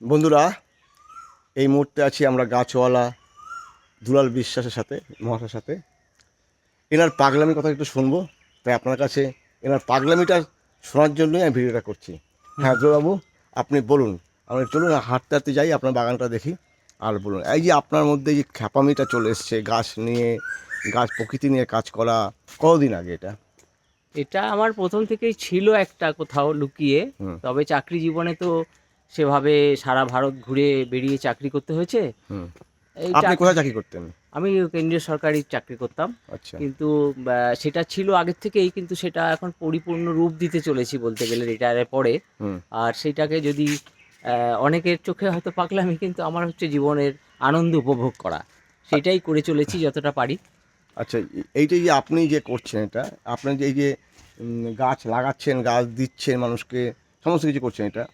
বন্ধুরা এই মুহূর্তে আছি আমরা গাছওয়ালা দুলাল বিশ্বাসের সাথে মহাশয়ের সাথে। এনার পাগলামি কথা একটু শুনব তাই আপনার কাছে এনার পাগলামিটা শোনার জন্যই আমি ভিডিওটা করছি। হ্যাঁ দুলাবাবু আপনি বলুন আমরা চলুন হাঁটতে হাঁটতে যাই আপনার বাগানটা দেখি আর বলুন। এই যে আপনার মধ্যে যে খ্যাপামিটা চলে এসছে গাছ নিয়ে গাছ প্রকৃতি নিয়ে কাজ করা কতদিন আগে এটা? এটা আমার প্রথম থেকেই ছিল একটা কোথাও লুকিয়ে তবে চাকরি জীবনে তো সেভাবে সারা ভারত ঘুরে বেরিয়ে চাকরি করতে হয়েছে। আপনি কোথায় চাকরি করতেন? আমি কেন্দ্রীয় সরকারি চাকরি করতাম। আচ্ছা। কিন্তু সেটা ছিল আগের থেকেই কিন্তু সেটা এখন পরিপূর্ণ রূপ দিতে চলেছি বলতে গেলে রিটায়ারের পরে। হুম। আর সেটাকে যদি অনেকের চোখে হয়তো পাকলামি কিন্তু আমার হচ্ছে জীবনের আনন্দ উপভোগ করা। সেটাই করে চলেছি যতটা পারি। আচ্ছা এইটা যে আপনি যে করছেন এটা আপনি যে এই যে গাছ লাগাচ্ছেন গাছ দিচ্ছেন মানুষকে সমস্ত কিছু করছেন এটা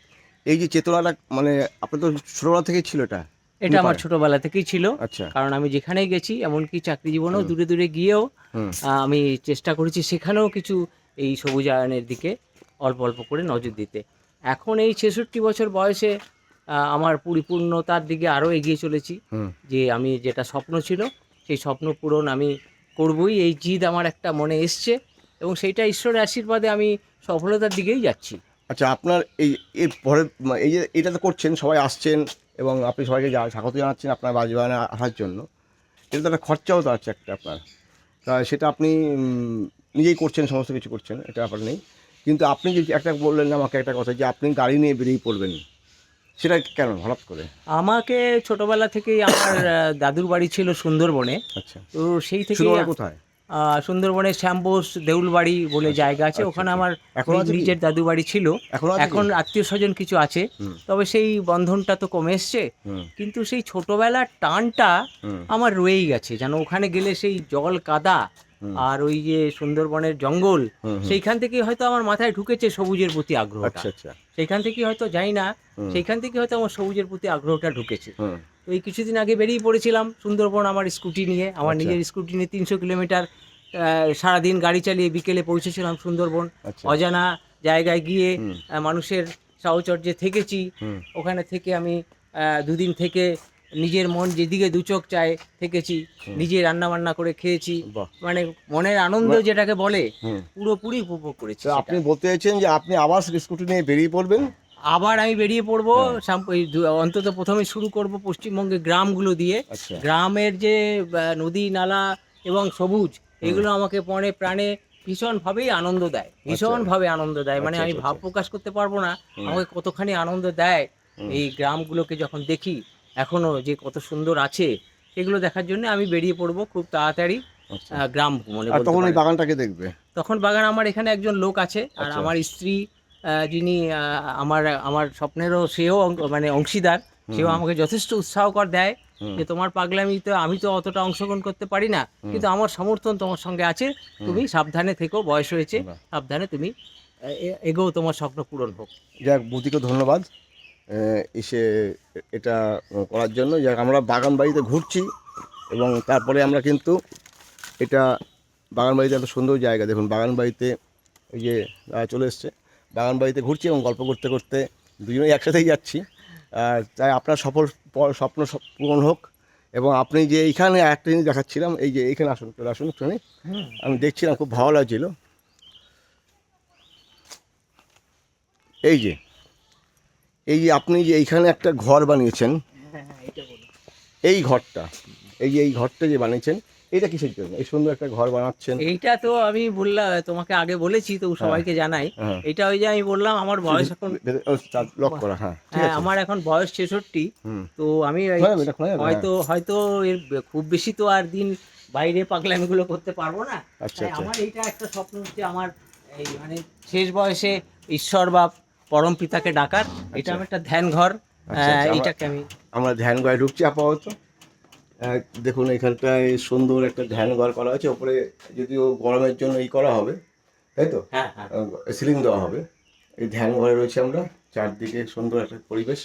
এই যে চেতনাটা মানে আপনার তো ছোটবেলা থেকেই ছিল এটা? এটা আমার। ছোটবেলা থেকেই ছিল। আচ্ছা। কারণ আমি যেখানেই গেছি এমনকি চাকরি জীবনেও দূরে দূরে গিয়েও আমি চেষ্টা করেছি সেখানেও কিছু এই সবুজায়নের দিকে অল্প অল্প করে নজর দিতে। এখন এই ছেষট্টি বছর বয়সে আমার পরিপূর্ণতার দিকে আরও এগিয়ে চলেছি। যে আমি যেটা স্বপ্ন ছিল সেই স্বপ্ন পূরণ আমি করবই। এই জিদ আমার একটা মনে এসছে এবং সেইটা ঈশ্বরের আশীর্বাদে আমি সফলতার দিকেই যাচ্ছি। আচ্ছা আপনার এই এর পরে এই যে এটা তো করছেন সবাই আসছেন এবং আপনি সবাইকে যা স্বাগত জানাচ্ছেন আপনার বাজবাগানে আসার জন্য। এটা তো একটা খরচাও তো আছে একটা আপনার। তা সেটা আপনি নিজেই করছেন সমস্ত কিছু করছেন এটা ব্যাপার নেই। কিন্তু আপনি যে একটা বললেন আমাকে একটা কথা যে আপনি গাড়ি নিয়ে বেরিয়ে পড়বেন সেটা কেন হঠাৎ করে? আমাকে ছোটবেলা থেকেই আমার দাদুর বাড়ি ছিল সুন্দরবনে। আচ্ছা। তো সেই থেকে কোথায়? সুন্দরবনের শ্যামবোস দেউলবাড়ি বলে জায়গা আছে। আচ্ছা, ওখানে আচ্ছা। আমার এখন নিজের দাদু বাড়ি ছিল। এখন আত্মীয় স্বজন কিছু আছে। তবে সেই বন্ধনটা তো কমে এসছে। কিন্তু সেই ছোটবেলার টানটা আমার রয়েই গেছে। যেন ওখানে গেলে সেই জল কাদা আর ওই যে সুন্দরবনের জঙ্গল। সেইখান থেকে হয়তো আমার মাথায় ঢুকেছে সবুজের প্রতি আগ্রহটা। আচ্ছা আচ্ছা। সেইখান থেকে হয়তো যাই না। সেইখান থেকে হয়তো আমার সবুজের প্রতি আগ্রহটা ঢুকেছে। তো এই কিছুদিন আগে বেরিয়ে পড়েছিলাম সুন্দরবন আমার স্কুটি নিয়ে। আমার আচ্ছা। নিজের স্কুটি নিয়ে তিনশো কিলোমিটার সারাদিন গাড়ি চালিয়ে বিকেলে পৌঁছেছিলাম সুন্দরবন আচ্ছা। অজানা জায়গায় গিয়ে মানুষের সাহচর্যে থেকেছি। ওখানে থেকে আমি দুদিন থেকে নিজের মন যেদিকে দু চোখ চায় থেকেছি। নিজে রান্না বান্না করে খেয়েছি। মানে মনের আনন্দ যেটাকে বলে পুরোপুরি উপভোগ করেছি আপনি বলতে চাইছেন যে আপনি আবার স্কুটি নিয়ে বেরিয়ে পড়বেন? আবার আমি বেরিয়ে পড়ব। হ্যাঁ। অন্তত প্রথমে শুরু করব পশ্চিমবঙ্গের গ্রামগুলো দিয়ে। আচ্ছা। গ্রামের যে নদী নালা এবং সবুজ এগুলো আমাকে মনে প্রাণে ভীষণভাবেই আনন্দ দেয়। ভীষণভাবে আনন্দ দেয়। মানে আচ্ছা, আমি আচ্ছা, ভাব আচ্ছা। প্রকাশ করতে পারব না। আমাকে কতখানি আনন্দ দেয় এই গ্রামগুলোকে যখন দেখি এখনও যে কত সুন্দর আছে সেগুলো দেখার জন্য আমি বেরিয়ে পড়ব খুব তাড়াতাড়ি আচ্ছা। গ্রাম ভ্রমণে তখন ওই বাগানটাকে দেখবে? তখন বাগান আমার এখানে একজন লোক আছে আর আচ্ছা। আমার স্ত্রী যিনি আমার আমার স্বপ্নেরও সেও মানে অংশীদার সেও আমাকে যথেষ্ট উৎসাহকর দেয়। যে তোমার পাগলামি তো আমি তো অতটা অংশগ্রহণ করতে পারি না কিন্তু আমার সমর্থন তোমার সঙ্গে আছে। তুমি সাবধানে থেকো বয়স হয়েছে সাবধানে তুমি আহ, এ- এগোও তোমার স্বপ্ন পূরণ হোক। যাক বুদ্ধিকে ধন্যবাদ। এসে এটা করার জন্য। যাক আমরা বাগান বাড়িতে ঘুরছি এবং তারপরে আমরা কিন্তু এটা বাগান বাড়িতে এত সুন্দর জায়গা। দেখুন বাগান বাড়িতে ওই যে চলে এসছে। বাগান বাড়িতে ঘুরছি এবং গল্প করতে করতে দুজনেই একসাথেই যাচ্ছি। তাই আপনার সফল স্বপ্ন সব পূরণ হোক এবং আপনি যে এইখানে একটা জিনিস দেখাচ্ছিলাম এই যে এইখানে আসুন চলে আসুন একটুখানি। আমি দেখছিলাম খুব ভালো লাগছিল। এই যে এই যে আপনি যে এইখানে একটা ঘর বানিয়েছেন এই ঘরটা এই যে এই ঘরটা যে বানিয়েছেন এটা কিসের জন্য? এই সুন্দর একটা ঘর বানাচ্ছেন। এইটা তো আমি বললাম তোমাকে আগে বলেছি তো সবাইকে জানাই। হ্যাঁ। এটা ওই যে আমি বললাম আমার বয়স এখন লক করা হ্যাঁ হ্যাঁ আমার এখন বয়স ছেষট্টি। তো আমি হয়তো হয়তো এর খুব বেশি তো আর দিন বাইরে পাগলামিগুলো করতে পারব না। আচ্ছা, আচ্ছা। আমার এইটা একটা স্বপ্ন হচ্ছে আমার এই মানে শেষ বয়সে ঈশ্বর বা পরম পিতাকে ডাকার। এটা আমার একটা ধ্যান ঘর আচ্ছা, আচ্ছা, এইটাকে আমি আমরা ধ্যান ঘরে ঢুকছি আপাতত। দেখুন এখানটায় সুন্দর একটা ধ্যান ঘর করা আছে। ওপরে যদিও গরমের জন্য ই করা হবে তাই তো? হ্যাঁ হ্যাঁ। সিলিং দেওয়া হবে। এই ধ্যান ঘরে রয়েছে আমরা। চারদিকে সুন্দর একটা পরিবেশ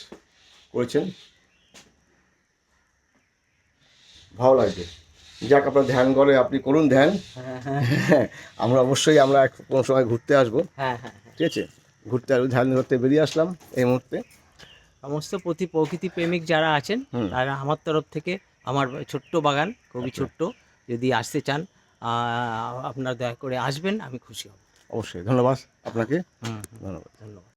করেছেন। ভালো লাগবে। যাক আপনার ধ্যান ঘরে আপনি করুন ধ্যান। হ্যাঁ হ্যাঁ আমরা অবশ্যই আমরা এক কোনো সময় ঘুরতে আসব। হ্যাঁ হ্যাঁ হ্যাঁ। ঠিক আছে? ঘুরতে আসব ধ্যান করতে বেরিয়ে আসলাম এই মুহূর্তে। সমস্ত প্রতি প্রকৃতি প্রেমিক যারা আছেন তারা আমার তরফ থেকে আমার ছোট্ট বাগান খুবই আচ্ছা। ছোট্ট। যদি আসতে চান আপনার দয়া করে আসবেন আমি খুশি হব। অবশ্যই ধন্যবাদ আপনাকে। ধন্যবাদ। ধন্যবাদ।